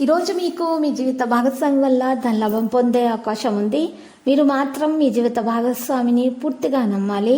ఈరోజు మీకు మీ జీవిత భాగస్వామి వల్ల దాని లాభం పొందే అవకాశం ఉంది. మీరు మాత్రం మీ జీవిత భాగస్వామిని పూర్తిగా నమ్మాలి.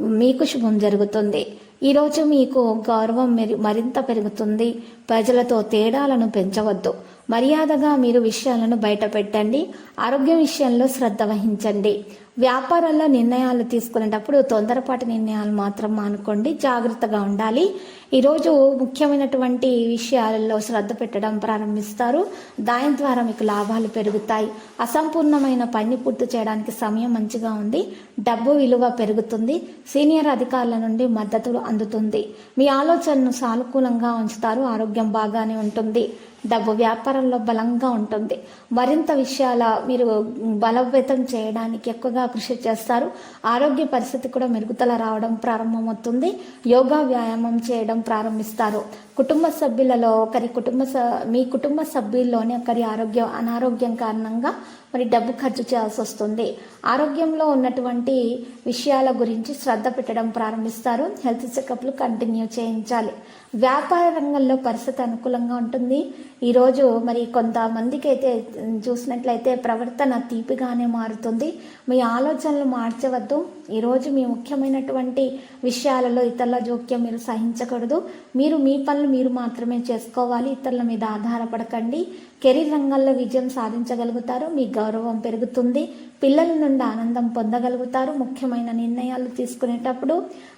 మీకు శుభం జరుగుతుంది. ఈరోజు మీకు గౌరవం మరింత పెరుగుతుంది. ప్రజలతో తేడాలను పెంచవద్దు. మర్యాదగా మీరు విషయాలను బయట పెట్టండి ఆరోగ్య విషయంలో శ్రద్ధ వహించండి. వ్యాపారాల్లో నిర్ణయాలు తీసుకునేటప్పుడు తొందరపాటి నిర్ణయాలు మాత్రం మానుకోండి జాగ్రత్తగా ఉండాలి. ఈరోజు ముఖ్యమైనటువంటి విషయాలలో శ్రద్ధ పెట్టడం ప్రారంభిస్తారు. దాని ద్వారా మీకు లాభాలు పెరుగుతాయి. అసంపూర్ణమైన పని పూర్తి చేయడానికి సమయం మంచిగా ఉంది. డబ్బు విలువ పెరుగుతుంది. సీనియర్ అధికారుల నుండి మద్దతు అందుతుంది. మీ ఆలోచనను సానుకూలంగా ఉంచుతారు. ఆరోగ్యం బాగానే ఉంటుంది. డబ్బు వ్యాపారంలో బలంగా ఉంటుంది. మరింత విషయాల మీరు బలోపేతం చేయడానికి ఎక్కువగా కృషి చేస్తారు. ఆరోగ్య పరిస్థితి కూడా మెరుగుదల రావడం ప్రారంభమవుతుంది. యోగా వ్యాయామం చేయడం ప్రారంభిస్తారు. కుటుంబ సభ్యులలో ఒకరి కుటుంబ స- మీ కుటుంబ సభ్యుల్లోని ఒకరి ఆరోగ్యం అనారోగ్యం కారణంగా మరి డబ్బు ఖర్చు చేయాల్సి వస్తుంది. ఆరోగ్యంలో ఉన్నటువంటి విషయాల గురించి శ్రద్ధ పెట్టడం ప్రారంభిస్తారు. హెల్త్ చెకప్లు కంటిన్యూ చేయించాలి. వ్యాపార రంగంలో పరిస్థితి అనుకూలంగా ఉంటుంది. ఈరోజు మరి కొంతమందికి అయితే చూసినట్లయితే ప్రవర్తన తీపిగానే మారుతుంది. మీ ఆలోచనలు మార్చవద్దు. ఈరోజు మీ ముఖ్యమైనటువంటి విషయాలలో ఇతరుల జోక్యం మీరు సహించకూడదు. మీరు మీ పనులు మీరు మాత్రమే చేసుకోవాలి. ఇతరుల మీద ఆధారపడకండి. కెరీర్ రంగంలో విజయం సాధించగలుగుతారు. మీ గౌరవం పెరుగుతుంది. పిల్లల నుండి ఆనందం పొందగలుగుతారు. ముఖ్యమైన నిర్ణయాలు తీసుకునేటప్పుడు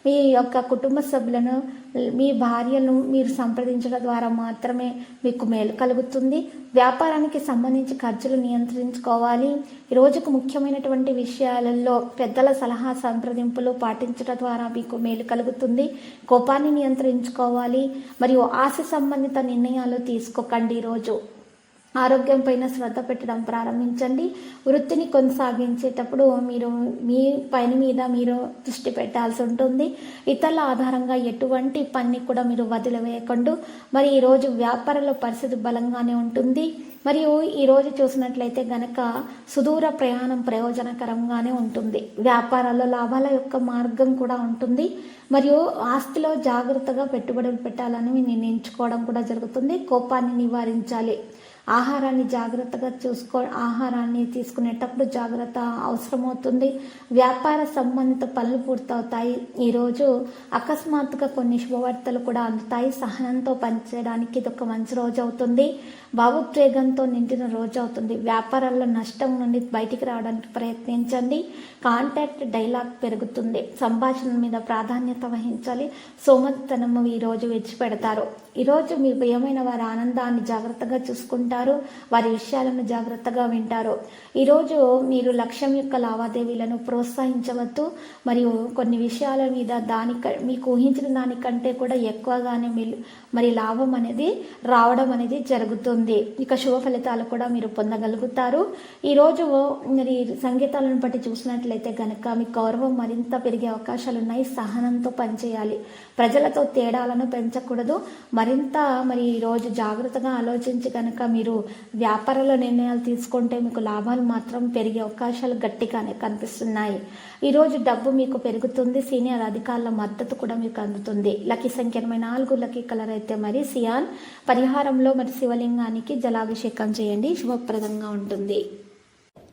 మీ యొక్క కుటుంబ సభ్యులను మీ భార్యను మీరు సంప్రదించడం ద్వారా మాత్రమే మీకు మేలు కలుగుతుంది. వ్యాపారానికి సంబంధించి ఖర్చులు నియంత్రించుకోవాలి. రోజుకు ముఖ్యమైనటువంటి విషయాలలో పెద్దల సలహా సంప్రదింపులు పాటించడం ద్వారా మీకు మేలు కలుగుతుంది. కోపాన్ని నియంత్రించుకోవాలి. మరియు ఆశ సంబంధిత నిర్ణయాలు తీసుకోకండి ఈరోజు. ఆరోగ్యం పైన శ్రద్ధ పెట్టడం ప్రారంభించండి. వృత్తిని కొనసాగించేటప్పుడు మీరు మీ పని మీద మీరు దృష్టి పెట్టాల్సి ఉంటుంది. ఇతరుల ఆధారంగా ఎటువంటి పని కూడా మీరు వదిలివేయకుండా. మరి ఈరోజు వ్యాపారంలో పరిస్థితి బలంగానే ఉంటుంది. మరియు ఈరోజు చూసినట్లయితే గనక సుదూర ప్రయాణం ప్రయోజనకరంగానే ఉంటుంది. వ్యాపారాల్లో లాభాల యొక్క మార్గం కూడా ఉంటుంది. మరియు ఆస్తిలో జాగ్రత్తగా పెట్టుబడులు పెట్టాలని నిర్ణయించుకోవడం కూడా జరుగుతుంది. కోపాన్ని నివారించాలి. ఆహారాన్ని జాగ్రత్తగా చూసుకో ఆహారాన్ని తీసుకునేటప్పుడు జాగ్రత్త అవసరమవుతుంది. వ్యాపార సంబంధిత పనులు పూర్తవుతాయి. ఈరోజు అకస్మాత్తుగా కొన్ని శుభవార్తలు కూడా అందుతాయి. సహనంతో పనిచేయడానికి ఇది ఒక మంచి రోజు అవుతుంది భావోద్వేగంతో నిండిన రోజు అవుతుంది వ్యాపారాల్లో నష్టం నుండి బయటికి రావడానికి ప్రయత్నించండి. కాంటాక్ట్ డైలాగ్ పెరుగుతుంది. సంభాషణ మీద ప్రాధాన్యత వహించాలి. సోమతనము ఈ రోజు విడిచిపెడతారు. ఈరోజు మీ ప్రియమైన వారి ఆనందాన్ని జాగ్రత్తగా చూసుకుంటారు వారి విషయాలను జాగ్రత్తగా వింటారు. ఈరోజు మీరు లక్ష్యం యొక్క లావాదేవీలను ప్రోత్సహించవద్దు మరియు కొన్ని విషయాల మీద దాని మీకు ఊహించిన దానికంటే కూడా ఎక్కువగానే మీరు మరి లాభం అనేది రావడం అనేది జరుగుతుంది. ఇక శుభ ఫలితాలు కూడా మీరు పొందగలుగుతారు. ఈరోజు మరి సంగీతాలను బట్టి చూసినట్లయితే కనుక మీ గౌరవం మరింత పెరిగే అవకాశాలు ఉన్నాయి సహనంతో పనిచేయాలి. ప్రజలతో తేడాలను పెంచకూడదు. మరి మరింత మరి ఈరోజు జాగ్రత్తగా ఆలోచించి కనుక మీరు వ్యాపారంలో నిర్ణయాలు తీసుకుంటే మీకు లాభాలు మాత్రం పెరిగే అవకాశాలు గట్టిగానే కనిపిస్తున్నాయి. ఈరోజు డబ్బు మీకు పెరుగుతుంది సీనియర్ అధికారుల మద్దతు కూడా మీకు అందుతుంది. లక్కీ సంఖ్య ఎనభై నాలుగు లక్కీ కలర్ అయితే మరి సియాన్. పరిహారంలో మరి శివలింగానికి జలాభిషేకం చేయండి. శుభప్రదంగా ఉంటుంది.